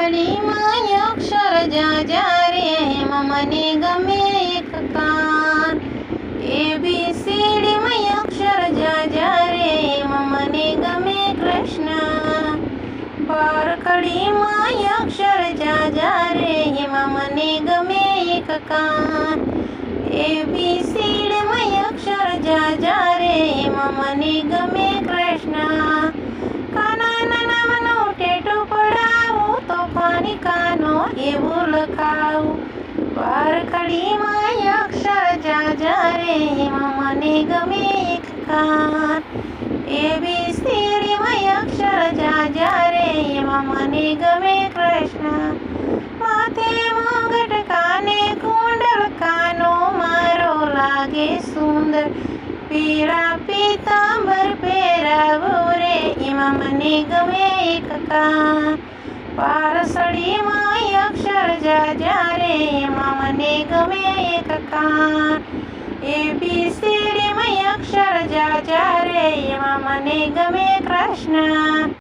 कड़ी माया अक्षर जा जा रे, मम ने गमे एक कार ए बी सी डी मयाक्षर जा जा रे, मम ने गमे कृष्ण। बार कड़ी मायाक्षर जा जा रे, मम ने गमे एक कान। ए बी सी डी अक्षर जा जा रे, मम ने गमे कृष्ण। એવું લખાવું પારખડીમાં અક્ષર જા જા રે એમાં મને ગમે એક કાન એ બી સીડીમાં અક્ષર જા જા રે એમાં મને ગમે કૃષ્ણ માથે મુગટ કાને કુંડળ કાનો મારો લાગે સુંદર પીળા પીતાંબર પહેરાવું રે એમાં મને ગમે એક કાન પારસડીમાં जा जा रे मामने गवे एक कान ए, बी, सी रे मय अक्षर जा जा रे मामने गवे कृष्ण